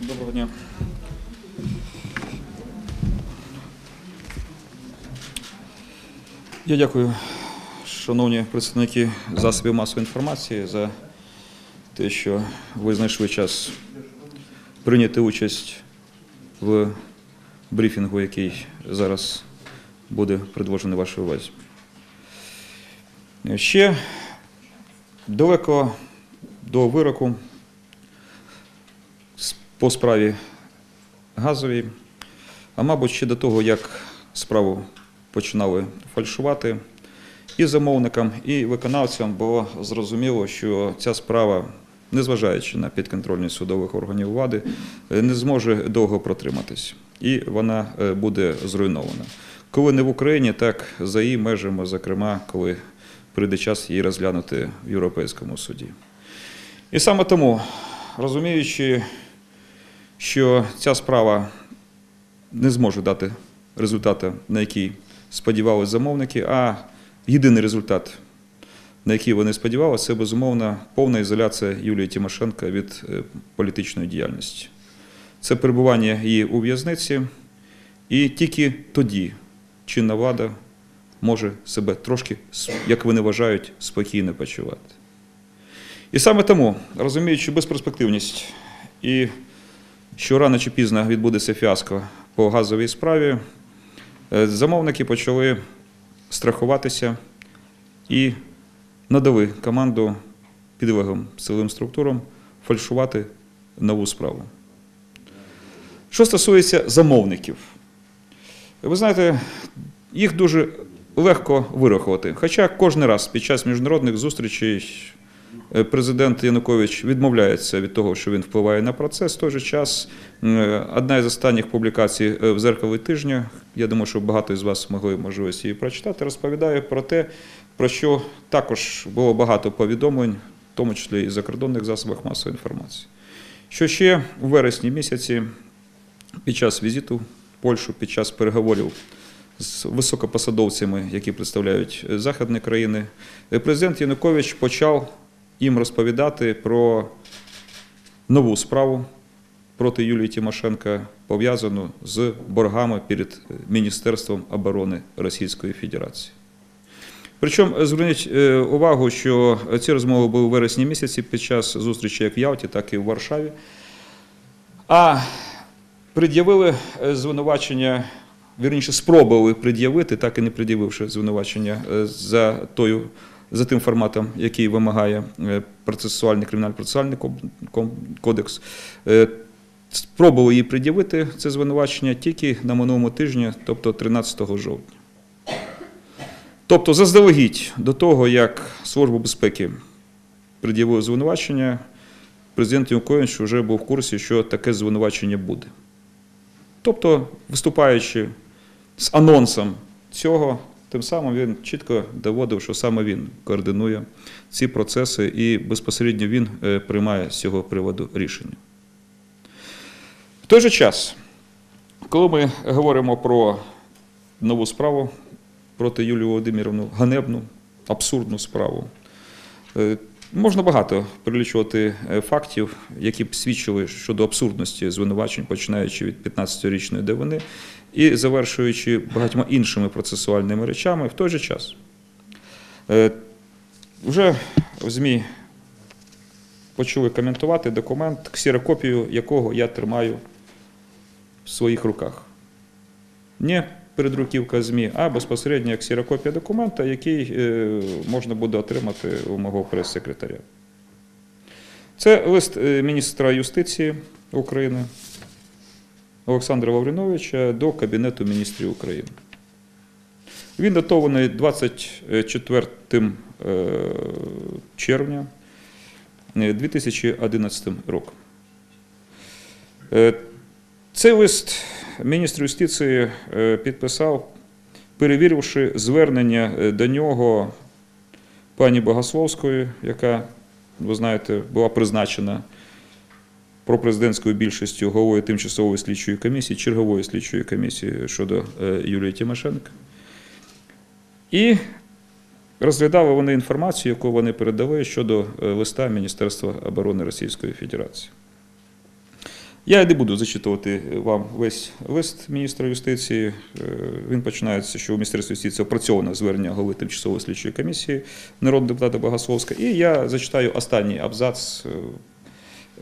Доброго дня. Я дякую, шановні представники засобів масової інформації, за те, що ви знайшли час прийняти участь в брифінгу, який зараз буде предложений вашій увазі. Ще далеко до вироку по справі газовій, а мабуть, ще до того, як справу починали фальшувати, і замовникам, і виконавцям було зрозуміло, що ця справа, незважаючи на підконтрольність судових органів влади, не зможе довго протриматись, і вона е, буде зруйнована. Коли не в Україні, так за її межами, зокрема, коли прийде час її розглянути в Європейському суді. І саме тому, розуміючи, що ця справа не зможе дати результати, на який сподівалися замовники, а єдиний результат, на який вони сподівалися, це безумовно повна ізоляція Юлії Тимошенко від е, політичної діяльності. Це перебування її у в'язниці, і тільки тоді чинна влада може себе трошки, як вони вважають, спокійно почувати. І саме тому, розуміючи безперспективність і що рано чи пізно відбудеться фіаско по газовій справі, е, замовники почали страхуватися і надали команду підлеглим силовим структурам фальшувати нову справу. Що стосується замовників, ви знаєте, їх дуже легко вирахувати. Хоча кожен раз під час міжнародних зустрічей президент Янукович відмовляється від того, що він впливає на процес. В той же час е, одна із останніх публікацій е, в зеркалі тижня, я думаю, що багато із вас могли можливість її прочитати, розповідає про те, про що також було багато повідомлень, в тому числі і закордонних засобах масової інформації. Що ще у вересні місяці, під час візиту в Польщу, під час переговорів з високопосадовцями, які представляють е, західні країни, е, президент Янукович почав їм розповідати про нову справу проти Юлії Тимошенко, пов'язану з боргами перед Міністерством оборони Російської Федерації. Причому зверніть е, увагу, що ці розмови були у вересні місяці під час зустрічі як в Ялті, так і в Варшаві. А пред'явили е, звинувачення, вірніше, спробували пред'явити, так і не пред'явивши звинувачення е, за тою. За тим форматом, який вимагає е, процесуальний кримінально-процесуальний кодекс, Е, спробували її пред'явити це звинувачення тільки на минулому тижні, тобто 13 жовтня. Тобто, заздалегідь до того, як Служба безпеки пред'явила звинувачення, президент Янукович вже був в курсі, що таке звинувачення буде. Тобто, виступаючи з анонсом цього, тим самим він чітко доводив, що саме він координує ці процеси і безпосередньо він е, приймає з цього приводу рішення. В той же час, коли ми говоримо про нову справу проти Юлії Володимирівну, ганебну, абсурдну справу, е, можна багато перелічувати е, фактів, які б свідчили щодо абсурдності звинувачень, починаючи від 15-річної давини і завершуючи багатьма іншими процесуальними речами в той же час. Е, Вже в ЗМІ почули коментувати документ, ксерокопію якого я тримаю в своїх руках. Не передруківка ЗМІ, а безпосередньо ксерокопія документа, який е, можна буде отримати у мого прес-секретаря. Це лист е, міністра юстиції України Олександра Лавриновича до Кабінету міністрів України. Він датований 24 е, червня е, 2011 роком. Е, Цей лист міністр юстиції е, підписав, перевіривши звернення е, до нього пані Богословської, яка, ви знаєте, була призначена пропрезидентською більшістю головою тимчасової слідчої комісії, чергової слідчої комісії щодо е, Юлії Тимошенко. І розглядали вони інформацію, яку вони передали щодо е, листа Міністерства оборони Російської Федерації. Я не буду зачитувати вам весь лист міністра юстиції. Е, Він починається, що у Міністерстві юстиції опрацьовано звернення голови тимчасової слідчої комісії народного депутата Богословська. І я зачитаю останній абзац.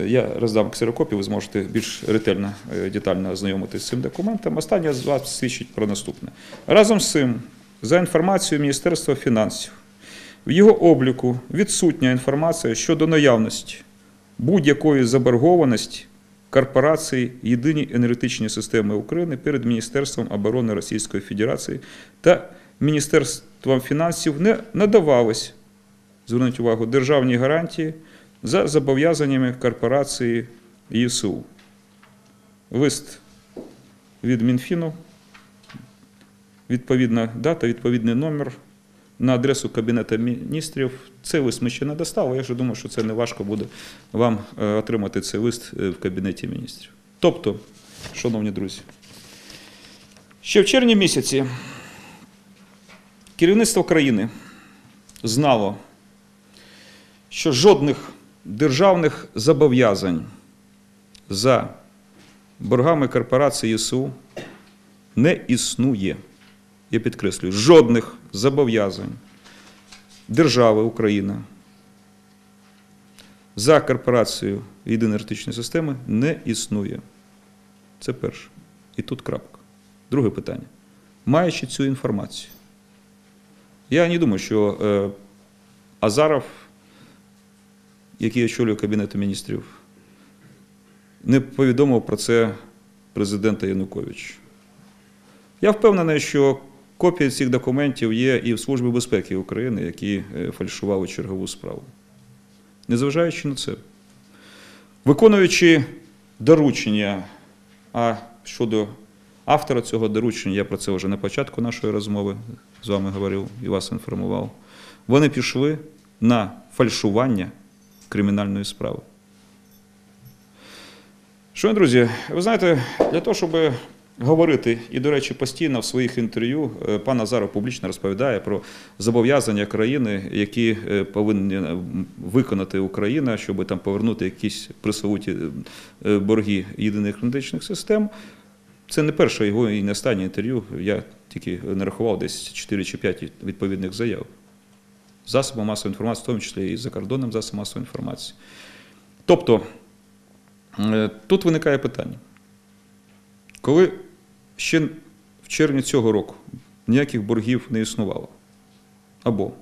Е, Я роздам ксерокопію, ви зможете більш ретельно, е, детально ознайомитися з цим документом. Останній абзац свідчить про наступне. Разом з цим, за інформацією Міністерства фінансів, в його обліку відсутня інформація щодо наявності будь-якої заборгованості корпорації Єдині енергетичні системи України перед Міністерством оборони Російської Федерації та Міністерством фінансів не надавались, зверніть увагу, державні гарантії за зобов'язаннями корпорації ЄСУ. Лист від Мінфіну, відповідна дата, відповідний номер на адресу Кабінету міністрів. Цей лист ми ще не достали. Я вже думаю, що це не важко буде вам е, отримати цей лист е, в Кабінеті міністрів. Тобто, шановні друзі, ще в червні місяці керівництво країни знало, що жодних державних зобов'язань за боргами корпорації ЄСУ не існує. Я підкреслюю, жодних зобов'язань держави Україна за корпорацією єдиної енергетичної системи не існує. Це перше. І тут крапка. Друге питання. Маючи цю інформацію, я не думаю, що е, Азаров, який очолює Кабінету міністрів, не повідомив про це президента Януковича. Я впевнений, що копії цих документів є і в Службі безпеки України, які е, фальшували чергову справу. Незважаючи на це, виконуючи доручення, а щодо автора цього доручення, я про це вже на початку нашої розмови з вами говорив і вас інформував, вони пішли на фальшування кримінальної справи. Шановні друзі, ви знаєте, для того, щоб говорити, і, до речі, постійно в своїх інтерв'ю е, пан Азаров публічно розповідає про зобов'язання країни, які е, повинні е, виконати Україна, щоб там повернути якісь присовуті борги єдиних енергетичних систем. Це не перше його і не останнє інтерв'ю. Я тільки нарахував десь 4 чи 5 відповідних заяв. Засобом масової інформації, в тому числі і закордонним засобом масової інформації. Тобто, е, тут виникає питання. Коли ще в червні цього року ніяких боргів не існувало, або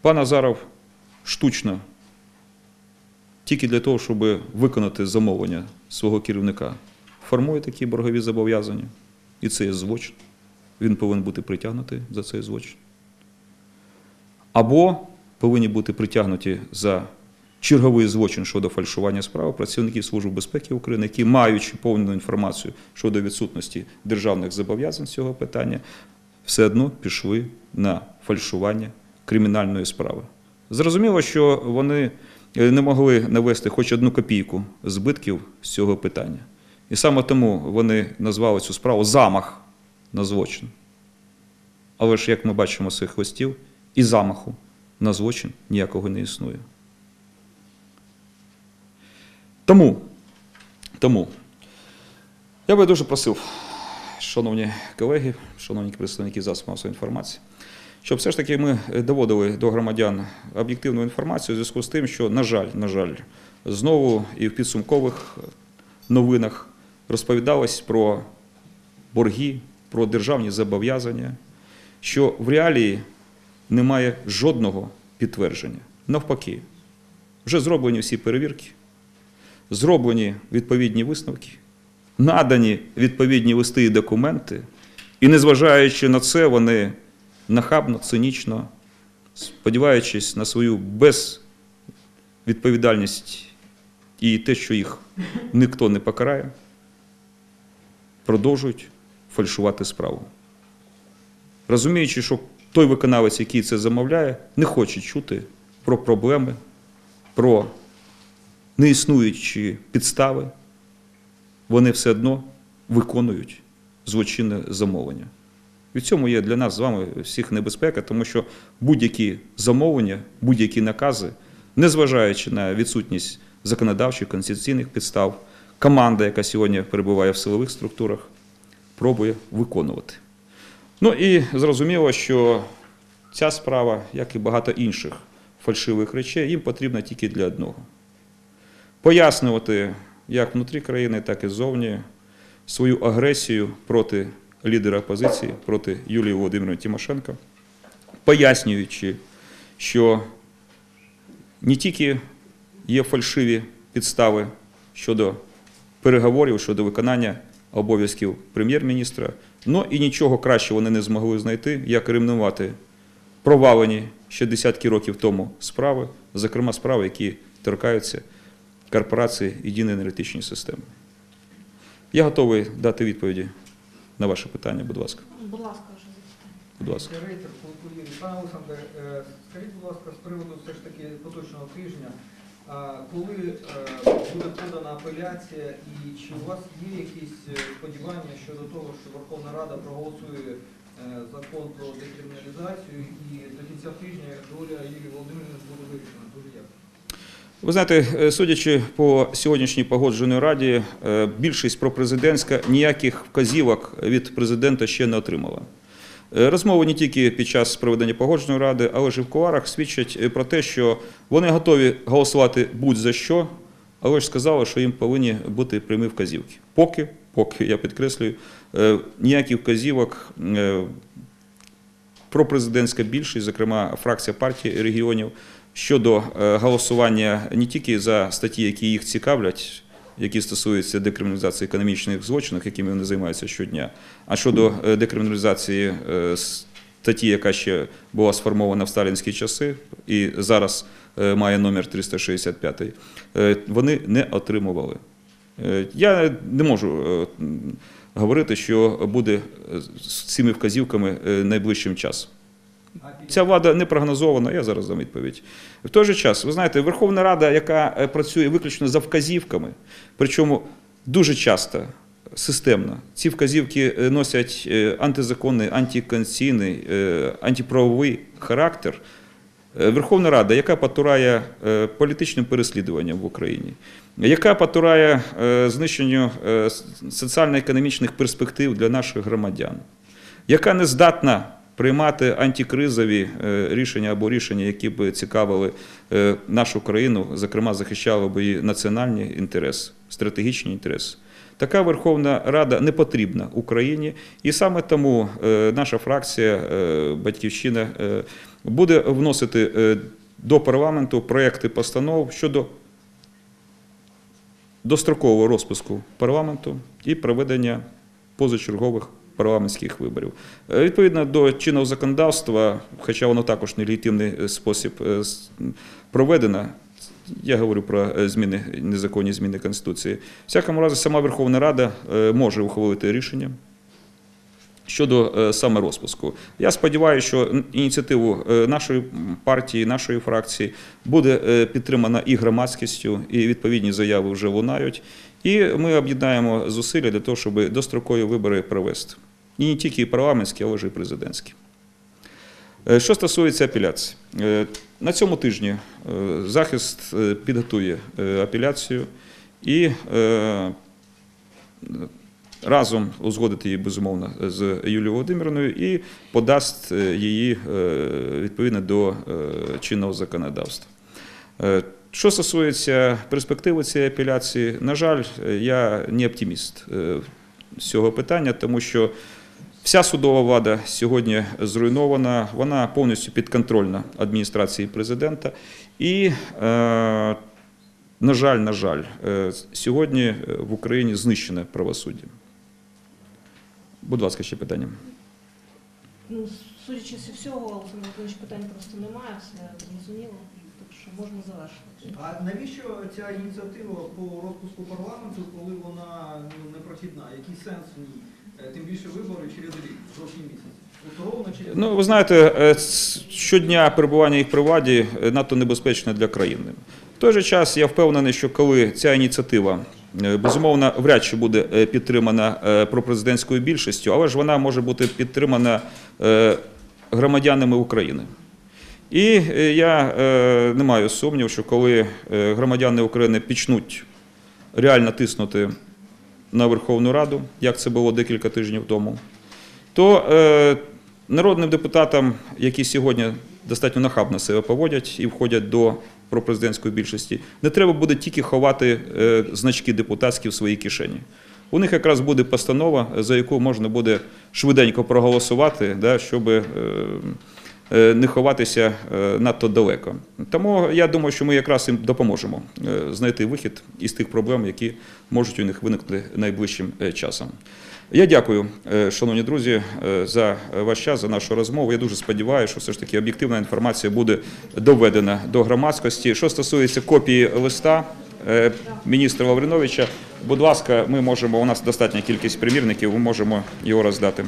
пан Азаров штучно, тільки для того, щоб виконати замовлення свого керівника, формує такі боргові зобов'язання, і це є злочин. Він повинен бути притягнутий за цей злочин. Або повинні бути притягнуті за черговий злочин щодо фальшування справи працівників Служби безпеки України, які, маючи повну інформацію щодо відсутності державних зобов'язань з цього питання, все одно пішли на фальшування кримінальної справи. Зрозуміло, що вони е, не могли навести хоч одну копійку збитків з цього питання. І саме тому вони назвали цю справу замах на злочин. Але ж, як ми бачимо з цих листів, і замаху на злочин ніякого не існує. Тому, тому я би дуже просив, шановні колеги, шановні представники засобів масової інформації, щоб все ж таки ми доводили до громадян об'єктивну інформацію у зв'язку з тим, що, на жаль, на жаль, знову і в підсумкових новинах розповідалось про борги, про державні зобов'язання, що в реалії немає жодного підтвердження. Навпаки, вже зроблені всі перевірки, зроблені відповідні висновки, надані відповідні листи і документи, і незважаючи на це, вони нахабно, цинічно, сподіваючись на свою безвідповідальність і те, що їх ніхто не покарає, продовжують фальшувати справу. Розуміючи, що той виконавець, який це замовляє, не хоче чути про проблеми, про неіснуючі підстави, вони все одно виконують злочинне замовлення. І в цьому є для нас з вами всіх небезпека, тому що будь-які замовлення, будь-які накази, незважаючи на відсутність законодавчих конституційних підстав, команда, яка сьогодні перебуває в силових структурах, пробує виконувати. Ну і зрозуміло, що ця справа, як і багато інших фальшивих речей, їм потрібна тільки для одного. Пояснювати як внутрі країни, так і ззовні свою агресію проти лідера опозиції, проти Юлії Володимирівни Тимошенко, пояснюючи, що не тільки є фальшиві підстави щодо переговорів, щодо виконання обов'язків прем'єр-міністра, але і нічого краще вони не змогли знайти, як ревнувати провалені ще десятки років тому справи, зокрема справи, які торкаються корпорації єдиної енергетичної системи. Я готовий дати відповіді на ваше питання, будь ласка. Будь ласка, вже. Будь ласка. Рейтер, Пане Олександре, е, скажіть, будь ласка, з приводу все ж таки поточного тижня, коли е, буде подана апеляція і чи у вас є якісь е, сподівання щодо того, що Верховна Рада проголосує е, закон про декриміналізацію і до кінця тижня доля Юлії Володимирівни буде вирішена? Дуже дякую. Ви знаєте, судячи по сьогоднішній погодженій раді, більшість пропрезидентська ніяких вказівок від президента ще не отримала. Е, Розмови не тільки під час проведення погодженої ради, але ж і в кулуарах свідчать е, про те, що вони готові голосувати будь-за що, але ж сказали, що їм повинні бути прямі вказівки. Поки, поки, я підкреслюю, е, ніяких вказівок пропрезидентська більшість, зокрема фракція партії регіонів, щодо голосування не тільки за статті, які їх цікавлять, які стосуються декриміналізації економічних злочинів, якими вони займаються щодня, а щодо е, декриміналізації е, статті, яка ще була сформована в сталінські часи і зараз е, має номер 365, е, вони не отримували. Я не можу говорити, що буде з цими вказівками найближчим часом. Ця влада не прогнозована, я зараз дам відповідь. В той же час, ви знаєте, Верховна Рада, яка е, працює виключно за вказівками, причому дуже часто, системно, ці вказівки е, носять е, антизаконний, антиконституційний, антиправовий характер. Верховна Рада, яка потурає політичним переслідуванням в Україні, яка потурає знищенню соціально-економічних перспектив для наших громадян, яка не здатна приймати антикризові е, рішення або рішення, які б цікавили е, нашу країну, зокрема захищали б її національні інтереси, стратегічні інтереси. Така Верховна Рада не потрібна Україні, і саме тому е, наша фракція Батьківщина буде вносити до парламенту проекти постанов щодо дострокового розпуску парламенту і проведення позачергових парламентських виборів. Е, Відповідно до чинного законодавства, хоча воно також нелегітимний е, спосіб е, проведено, я говорю про зміни, незаконні зміни Конституції. В всякому разі, сама Верховна Рада може ухвалити рішення щодо саме розпуску. Я сподіваюся, що ініціативу нашої партії, нашої фракції буде підтримана і громадськістю, і відповідні заяви вже лунають. І ми об'єднаємо зусилля для того, щоб дострокові вибори провести. І не тільки парламентські, але ж і президентські. Е, Що стосується апеляції, Е, на цьому тижні е, захист підготує апеляцію і разом узгодити її безумовно з Юлією Володимирівною і подасть її відповідно до чинного законодавства. Що стосується перспективи цієї апеляції, на жаль, я не оптиміст з цього питання, тому що вся судова влада сьогодні зруйнована, вона повністю підконтрольна адміністрації президента. І, е, на жаль, на жаль, е, сьогодні е, в Україні знищене правосуддя. Будь ласка, ще питання. Ну, судячи зі всього, Олександр Анатолійович, питань просто немає, все зрозуміло. Так що можна завершити. А навіщо ця ініціатива по розпуску парламенту, коли вона ну, не прохідна? Який сенс в ній? Е, Тим більше вибори через рік, в жовтні місяці. Ну, ви знаєте, е, щодня перебування їх при владі е, надто небезпечне для країни. В той же час я впевнений, що коли ця ініціатива безумовно вряд чи буде підтримана пропрезидентською більшістю, але ж вона може бути підтримана громадянами України. І я не маю сумнів, що коли громадяни України почнуть реально тиснути на Верховну Раду, як це було декілька тижнів тому, то е, народним депутатам, які сьогодні достатньо нахабно себе поводять і входять до пропрезидентської більшості, не треба буде тільки ховати е, значки депутатські в своїй кишені. У них якраз буде постанова, за яку можна буде швиденько проголосувати, да, щоб е, не ховатися е, надто далеко. Тому я думаю, що ми якраз їм допоможемо е, знайти вихід із тих проблем, які можуть у них виникнути найближчим е, часом. Я дякую, е, шановні друзі, е, за ваш час, за нашу розмову. Я дуже сподіваюся, що все ж таки об'єктивна інформація буде доведена до громадськості. Що стосується копії листа е, міністра Лавриновича, будь ласка, ми можемо. У нас достатня кількість примірників, ми можемо його роздати.